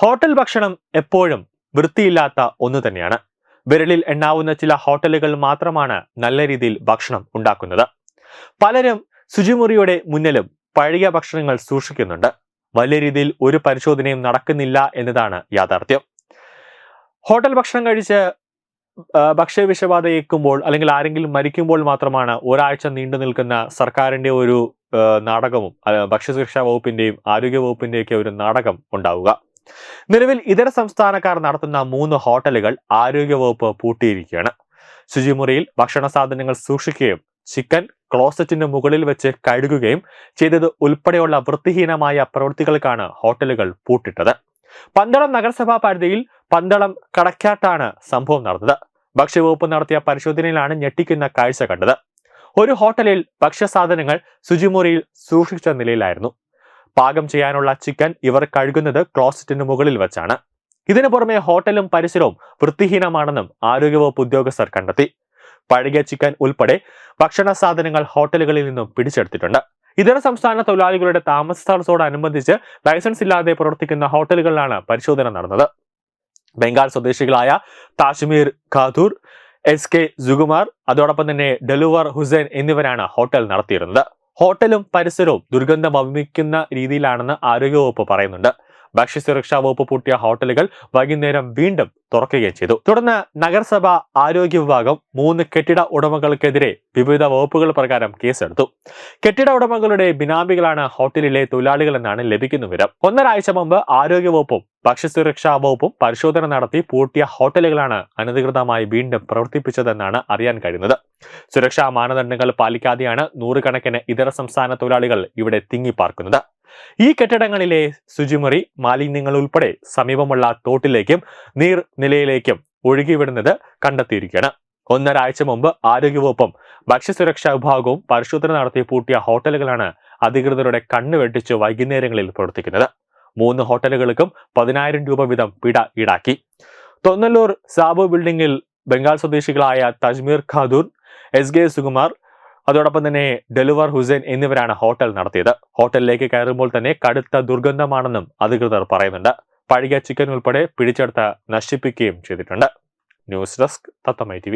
Hotel ഭക്ഷണം എപ്പോഴും വൃത്തിയില്ലാത്ത ഒന്നു തന്നെയാണ്. വിരലിൽ എണ്ണാവുന്ന ചില ഹോട്ടലുകൾ മാത്രമാണ് നല്ല രീതിയിൽ ഭക്ഷണം ഉണ്ടാക്കുന്നത്. പലരും ശുചിമുറിയുടെ മുന്നിലും പഴയ ഭക്ഷണങ്ങൾ സൂക്ഷിക്കുന്നുണ്ട്. വലിയ രീതിയിൽ ഒരു പരിശോധനയും നടക്കുന്നില്ല എന്നതാണ് യാഥാർത്ഥ്യം. ഹോട്ടൽ ഭക്ഷണം കഴിച്ച് ഭക്ഷ്യവിഷബാധയേക്കുമ്പോൾ അല്ലെങ്കിൽ ആരെങ്കിലും മരിക്കുമ്പോൾ മാത്രമാണ് ഒരാഴ്ച നീണ്ടു നിൽക്കുന്ന സർക്കാരിന്റെ ഒരു നാടകവും ഭക്ഷ്യസുരക്ഷാ വകുപ്പിന്റെയും ആരോഗ്യ വകുപ്പിന്റെയൊക്കെ ഒരു നാടകം ഉണ്ടാവുക. നിലവിൽ ഇതര സംസ്ഥാനക്കാർ നടത്തുന്ന മൂന്ന് ഹോട്ടലുകൾ ആരോഗ്യവകുപ്പ് പൂട്ടിയിരിക്കുകയാണ്. ശുചിമുറിയിൽ ഭക്ഷണ സാധനങ്ങൾ സൂക്ഷിക്കുകയും ചിക്കൻ ക്ലോസറ്റിന് മുകളിൽ വെച്ച് കഴുകുകയും ചെയ്തത് ഉൾപ്പെടെയുള്ള വൃത്തിഹീനമായ പ്രവൃത്തികൾക്കാണ് ഹോട്ടലുകൾ പൂട്ടിട്ടത്. പന്തളം നഗരസഭാ പരിധിയിൽ പന്തളം കടക്കാട്ടാണ് സംഭവം നടന്നത്. ഭക്ഷ്യവകുപ്പ് നടത്തിയ പരിശോധനയിലാണ് ഞെട്ടിക്കുന്ന കാഴ്ച കണ്ടത്. ഒരു ഹോട്ടലിൽ ഭക്ഷ്യസാധനങ്ങൾ ശുചിമുറിയിൽ സൂക്ഷിച്ച നിലയിലായിരുന്നു. പാകം ചെയ്യാനുള്ള ചിക്കൻ ഇവർ കഴുകുന്നത് ക്ലോസറ്റിന് മുകളിൽ വെച്ചാണ്. ഇതിനു പുറമെ ഹോട്ടലും പരിസരവും വൃത്തിഹീനമാണെന്നും ആരോഗ്യവകുപ്പ് ഉദ്യോഗസ്ഥർ കണ്ടെത്തി. പഴകിയ ചിക്കൻ ഉൾപ്പെടെ ഭക്ഷണ സാധനങ്ങൾ ഹോട്ടലുകളിൽ നിന്നും പിടിച്ചെടുത്തിട്ടുണ്ട്. ഇതര സംസ്ഥാന തൊഴിലാളികളുടെ താമസ സ്ഥലത്തോടനുബന്ധിച്ച് ലൈസൻസ് ഇല്ലാതെ പ്രവർത്തിക്കുന്ന ഹോട്ടലുകളിലാണ് പരിശോധന നടന്നത്. ബംഗാൾ സ്വദേശികളായ താജ്മീർ ഖാദൂർ എസ് കെ സുകുമാർ അതോടൊപ്പം തന്നെ ഡെലുവർ ഹുസൈൻ എന്നിവരാണ് ഹോട്ടൽ നടത്തിയിരുന്നത്. ഹോട്ടലും പരിസരവും ദുർഗന്ധം വമിക്കുന്ന രീതിയിലാണെന്ന് ആരോഗ്യവകുപ്പ് പറയുന്നുണ്ട്. ഭക്ഷ്യസുരക്ഷാ വകുപ്പ് പൂട്ടിയ ഹോട്ടലുകൾ വൈകുന്നേരം വീണ്ടും തുറക്കുകയും ചെയ്തു. തുടർന്ന് നഗരസഭ ആരോഗ്യ വിഭാഗം മൂന്ന് കെട്ടിട ഉടമകൾക്കെതിരെ വിവിധ വകുപ്പുകൾ പ്രകാരം കേസെടുത്തു. കെട്ടിട ഉടമകളുടെ ബിനാമികളാണ് ഹോട്ടലിലെ തൊഴിലാളികൾ എന്നാണ് ലഭിക്കുന്ന വിവരം. ഒന്നരാഴ്ച മുമ്പ് ആരോഗ്യ വകുപ്പും ഭക്ഷ്യസുരക്ഷാ വകുപ്പും പരിശോധന നടത്തി പൂട്ടിയ ഹോട്ടലുകളാണ് അനധികൃതമായി വീണ്ടും പ്രവർത്തിപ്പിച്ചതെന്നാണ് അറിയാൻ കഴിയുന്നത്. സുരക്ഷാ മാനദണ്ഡങ്ങൾ പാലിക്കാതെയാണ് നൂറുകണക്കിന് ഇതര സംസ്ഥാന തൊഴിലാളികൾ ഇവിടെ തിങ്ങിപ്പാർക്കുന്നത്. ഈ കെട്ടിടങ്ങളിലെ ശുചിമുറി മാലിന്യങ്ങൾ ഉൾപ്പെടെ സമീപമുള്ള തോട്ടിലേക്കും നീർനിലയിലേക്കും ഒഴുകിവിടുന്നത് കണ്ടെത്തിയിരിക്കുകയാണ്. ഒന്നരാഴ്ച മുമ്പ് ആരോഗ്യവകുപ്പും ഭക്ഷ്യസുരക്ഷാ വിഭാഗവും പരിശോധന നടത്തി പൂട്ടിയ ഹോട്ടലുകളാണ് അധികൃതരുടെ കണ്ണുവെട്ടിച്ച് വൈകുന്നേരങ്ങളിൽ പ്രവർത്തിക്കുന്നത്. മൂന്ന് ഹോട്ടലുകൾക്കും പതിനായിരം രൂപ വീതം പിഴ ഈടാക്കി. തൊന്നല്ലൂർ സാബു ബിൽഡിംഗിൽ ബംഗാൾ സ്വദേശികളായ തജ്മീർ ഖാദൂർ എസ് കെ സുകുമാർ അതോടൊപ്പം തന്നെ ഡെലുവർ ഹുസൈൻ എന്നിവരാണ് ഹോട്ടൽ നടത്തിയത്. ഹോട്ടലിലേക്ക് കയറുമ്പോൾ തന്നെ കടുത്ത ദുർഗന്ധമാണെന്നും അധികൃതർ പറയുന്നുണ്ട്. പഴകിയ ചിക്കൻ ഉൾപ്പെടെ പിടിച്ചെടുത്ത് നശിപ്പിക്കുകയും ചെയ്തിട്ടുണ്ട്. ന്യൂസ് ഡെസ്ക് തത്തമ്മ ടി